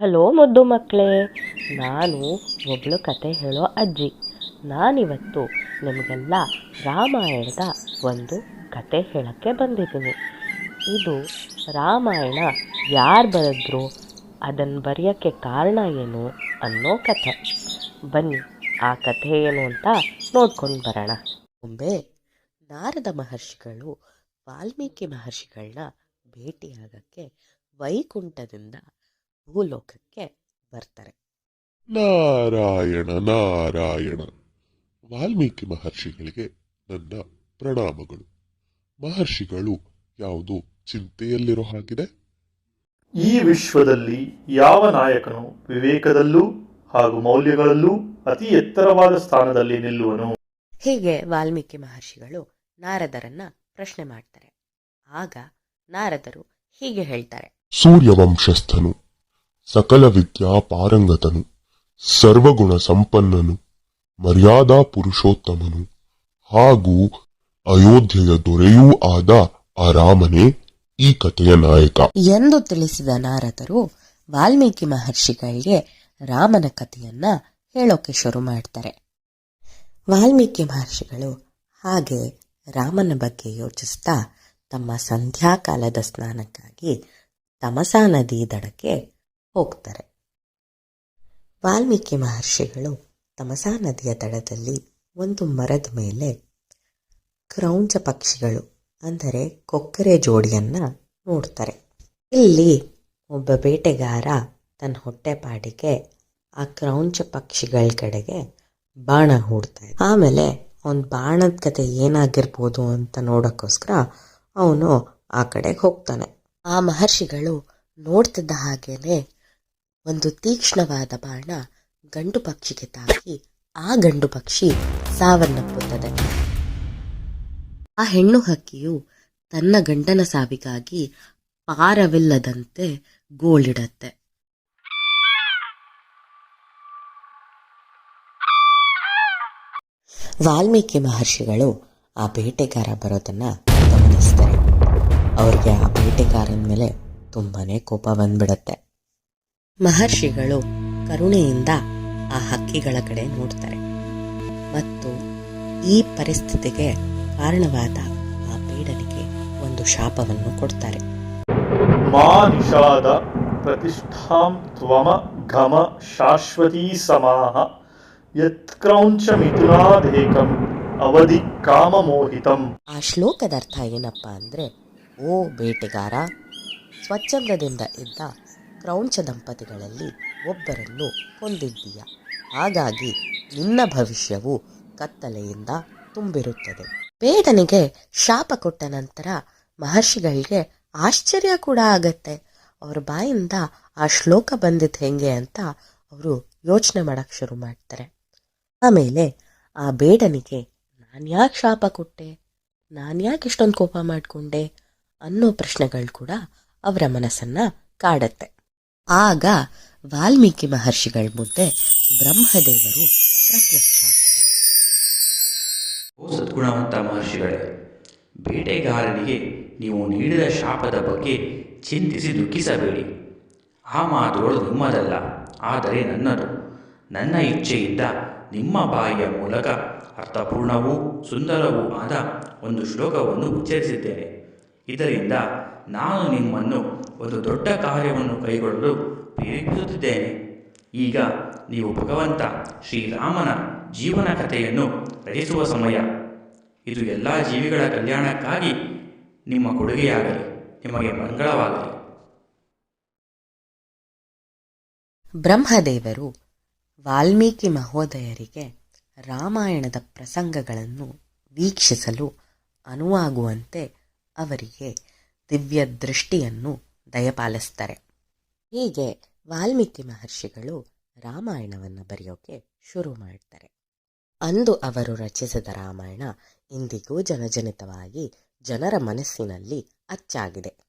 Hello ಮುದ್ದು ಮಕ್ಕಳೇ, ನಾನು ಒಬ್ಳು ಕತೆ ಹೇಳೋ ಅಜ್ಜಿ. ನಾನಿವತ್ತು ನಿಮಗೆಲ್ಲ ರಾಮಾಯಣದ ಒಂದು ಕತೆ ಹೇಳೋಕ್ಕೆ ಬಂದಿದ್ದೀನಿ. ಇದು ರಾಮಾಯಣ ಯಾರು ಬರೆದ್ರು ಅದನ್ನು ಬರೆಯೋಕ್ಕೆ ಕಾರಣ ಏನು ಅನ್ನೋ ಕಥೆ ಬನ್ನಿ ಆ ಕಥೆ ಏನು ಅಂತ ನೋಡ್ಕೊಂಡು ಬರೋಣ. ಒಮ್ಮೆ ನಾರದ ಮಹರ್ಷಿಗಳು ವಾಲ್ಮೀಕಿ ಮಹರ್ಷಿಗಳನ್ನ ಭೇಟಿಯಾಗಕ್ಕೆ ವೈಕುಂಠದಿಂದ ಭೂಲೋಕಕ್ಕೆ ಬರ್ತಾರೆ. ನಾರಾಯಣ ನಾರಾಯಣ. ವಾಲ್ಮೀಕಿ ಮಹರ್ಷಿಗಳಿಗೆ ನನ್ನ ಪ್ರಣಾಮಗಳು. ಮಹರ್ಷಿಗಳು ಯಾವುದು ಚಿಂತೆಯಲ್ಲಿರೋ ಹಾಗಿದೆ? ಈ ವಿಶ್ವದಲ್ಲಿ ಯಾವ ನಾಯಕನು ವಿವೇಕದಲ್ಲೂ ಹಾಗೂ ಮೌಲ್ಯಗಳಲ್ಲೂ ಅತಿ ಎತ್ತರವಾದ ಸ್ಥಾನದಲ್ಲಿ ನಿಲ್ಲುವನು? ಹೀಗೆ ವಾಲ್ಮೀಕಿ ಮಹರ್ಷಿಗಳು ನಾರದರನ್ನ ಪ್ರಶ್ನೆ ಮಾಡ್ತಾರೆ. ಆಗ ನಾರದರು ಹೀಗೆ ಹೇಳ್ತಾರೆ. ಸೂರ್ಯವಂಶಸ್ಥನು ಸಕಲ ವಿದ್ಯಾ ಪಾರಂಗತನು, ಸರ್ವಗುಣ ಸಂಪನ್ನನು, ಮರ್ಯಾದಾ ಪುರುಷೋತ್ತಮನು. ಹಾಗೂ ಅಯೋಧ್ಯೆಯ ದೊರೆಯೂ ಆದ ಆ ರಾಮನೇ ಈ ಕಥೆಯ ನಾಯಕ. ಎಂದು ತಿಳಿಸಿದ ನಾರದರು ವಾಲ್ಮೀಕಿ ಮಹರ್ಷಿಗಳಿಗೆ ರಾಮನ ಕಥೆಯನ್ನ ಹೇಳೋಕೆ ಶುರು ಮಾಡ್ತಾರೆ. ವಾಲ್ಮೀಕಿ ಮಹರ್ಷಿಗಳು ಹಾಗೆ ರಾಮನ ಬಗ್ಗೆ ಯೋಚಿಸ್ತಾ ತಮ್ಮ ಸಂಧ್ಯಾಕಾಲದ ಸ್ನಾನಕ್ಕಾಗಿ ತಮಸಾ ನದಿ ದಡಕ್ಕೆ ಹೋಗ್ತಾರೆ. ವಾಲ್ಮೀಕಿ ಮಹರ್ಷಿಗಳು ತಮಸಾ ನದಿಯ ದಡದಲ್ಲಿ ಒಂದು ಮರದ ಮೇಲೆ ಕ್ರೌಂಚ ಪಕ್ಷಿಗಳು, ಅಂದರೆ ಕೊಕ್ಕರೆ ಜೋಡಿಯನ್ನ ನೋಡ್ತಾರೆ. ಇಲ್ಲಿ ಒಬ್ಬ ಬೇಟೆಗಾರ ತನ್ನ ಹೊಟ್ಟೆಪಾಡಿಗೆ ಆ ಕ್ರೌಂಚ ಪಕ್ಷಿಗಳ ಕಡೆಗೆ ಬಾಣ ಹೂಡ್ತಾ ಆಮೇಲೆ ಅವನ ಬಾಣದ ಕತೆ ಏನಾಗಿರ್ಬೋದು ಅಂತ ನೋಡೋಕ್ಕೋಸ್ಕರ ಅವನು ಆ ಕಡೆಗೆ ಹೋಗ್ತಾನೆ. ಆ ಮಹರ್ಷಿಗಳು ನೋಡ್ತಿದ್ದ ಹಾಗೇನೆ ಒಂದು ತೀಕ್ಷ್ಣವಾದ ಬಾಣ ಗಂಡು ಪಕ್ಷಿಗೆ ತಾಕಿ ಆ ಗಂಡು ಪಕ್ಷಿ ಸಾವನ್ನಪ್ಪುತ್ತದೆ. ಆ ಹೆಣ್ಣು ಹಕ್ಕಿಯು ತನ್ನ ಗಂಡನ ಸಾವಿಗಾಗಿ ಪಾರವಿಲ್ಲದಂತೆ ಗೋಳಿಡತ್ತೆ. ವಾಲ್ಮೀಕಿ ಮಹರ್ಷಿಗಳು ಆ ಬೇಟೆಗಾರ ಬರೋದನ್ನ ಗಮನಿಸ್ತಾರೆ. ಅವ್ರಿಗೆ ಆ ಬೇಟೆಗಾರನ ಮೇಲೆ ತುಂಬಾನೇ ಕೋಪ ಬಂದ್ಬಿಡತ್ತೆ. ಮಹರ್ಷಿಗಳು ಕರುಣೆಯಿಂದ ಆ ಹಕ್ಕಿಗಳ ಕಡೆ ನೋಡ್ತಾರೆ. ಮತ್ತು ಈ ಪರಿಸ್ಥಿತಿಗೆ ಕಾರಣವಾದ ಆ ಪೀಡನಿಗೆ ಒಂದು ಶಾಪವನ್ನು ಕೊಡ್ತಾರೆ. ಮಾ ನಿಷಾದ ಪ್ರತಿಷ್ಠಾಂ ತ್ವಮ ಘಮ ಶಾಶ್ವತೀ ಸಮಾಹ ಯತ್ಕ್ರೌಂಚ ಮಿಥುನಾದೇಕಂ ಅವಧಿ ಕಾಮಮೋಹಿತಂ ಆ ಶ್ಲೋಕದ ಅರ್ಥ ಏನಪ್ಪ ಅಂದರೆ ಓ ಬೇಟೆಗಾರ ಸ್ವಚ್ಛಂದದಿಂದ ಇದ್ದ ಕ್ರೌಂಚ ದಂಪತಿಗಳಲ್ಲಿ ಒಬ್ಬರನ್ನು ಕೊಂದಿದ್ದೀಯ ಹಾಗಾಗಿ ನಿನ್ನ ಭವಿಷ್ಯವು ಕತ್ತಲೆಯಿಂದ ತುಂಬಿರುತ್ತದೆ. ಬೇಡನಿಗೆ ಶಾಪ ಕೊಟ್ಟ ನಂತರ ಮಹರ್ಷಿಗಳಿಗೆ ಆಶ್ಚರ್ಯ ಕೂಡ ಆಗತ್ತೆ. ಅವ್ರ ಬಾಯಿಂದ ಆ ಶ್ಲೋಕ ಬಂದಿದ್ದು ಹೆಂಗೆ ಅಂತ ಅವರು ಯೋಚನೆ ಮಾಡಕ್ಕೆ ಶುರು ಮಾಡ್ತಾರೆ. ಆಮೇಲೆ ಆ ಬೇಡನಿಗೆ, ನಾನು ಯಾಕೆ ಶಾಪ ಕೊಟ್ಟೆ? ನಾನು ಯಾಕೆ ಇಷ್ಟೊಂದು ಕೋಪ ಮಾಡಿಕೊಂಡೆ? ಅನ್ನೋ ಪ್ರಶ್ನೆಗಳು ಕೂಡ ಅವರ ಮನಸ್ಸನ್ನು ಕಾಡತ್ತೆ. ಆಗ ವಾಲ್ಮೀಕಿ ಮಹರ್ಷಿಗಳ ಮುಂದೆ ಬ್ರಹ್ಮದೇವರು ಪ್ರತ್ಯಕ್ಷ ಓ ಸದ್ಗುಣವಂತ ಮಹರ್ಷಿಗಳೇ, ಬೇಟೆಗಾರನಿಗೆ ನೀವು ನೀಡಿದ ಶಾಪದ ಬಗ್ಗೆ ಚಿಂತಿಸಿ ದುಃಖಿಸಬೇಡಿ. ಆ ಮಾತುಗಳು ನಿಮ್ಮದಲ್ಲ, ಆದರೆ ನನ್ನದು. ನನ್ನ ಇಚ್ಛೆಯಿಂದ ನಿಮ್ಮ ಬಾಯಿಯ ಮೂಲಕ ಅರ್ಥಪೂರ್ಣವೂ ಸುಂದರವೂ ಆದ ಒಂದು ಶ್ಲೋಕವನ್ನು ಉಚ್ಚರಿಸಿದ್ದೇನೆ. ಇದರಿಂದ ನಾನು ನಿಮ್ಮನ್ನು ಒಂದು ದೊಡ್ಡ ಕಾರ್ಯವನ್ನು ಕೈಗೊಳ್ಳಲು ಪ್ರೇರೇಪಿಸುತ್ತಿದ್ದೇನೆ. ಈಗ ನೀವು ಭಗವಂತ ಶ್ರೀರಾಮನ ಜೀವನ ಕಥೆಯನ್ನು ರಚಿಸುವ ಸಮಯ. ಇದು ಎಲ್ಲ ಜೀವಿಗಳ ಕಲ್ಯಾಣಕ್ಕಾಗಿ ನಿಮ್ಮ ಕೊಡುಗೆಯಾಗಲಿ, ನಿಮಗೆ ಮಂಗಳವಾಗಲಿ. ಬ್ರಹ್ಮದೇವರು ವಾಲ್ಮೀಕಿ ಮಹೋದಯರಿಗೆ ರಾಮಾಯಣದ ಪ್ರಸಂಗಗಳನ್ನು ವೀಕ್ಷಿಸಲು ಅನುವಾಗುವಂತೆ ಅವರಿಗೆ ದಿವ್ಯ ದೃಷ್ಟಿಯನ್ನು ದಯಪಾಲಿಸ್ತಾರೆ. ಹೀಗೆ ವಾಲ್ಮೀಕಿ ಮಹರ್ಷಿಗಳು ರಾಮಾಯಣವನ್ನು ಬರೆಯೋಕೆ ಶುರು ಮಾಡ್ತಾರೆ. ಅಂದು ಅವರು ರಚಿಸಿದ ರಾಮಾಯಣ ಇಂದಿಗೂ ಜನಜನಿತವಾಗಿ ಜನರ ಮನಸ್ಸಿನಲ್ಲಿ ಅಚ್ಚಾಗಿದೆ.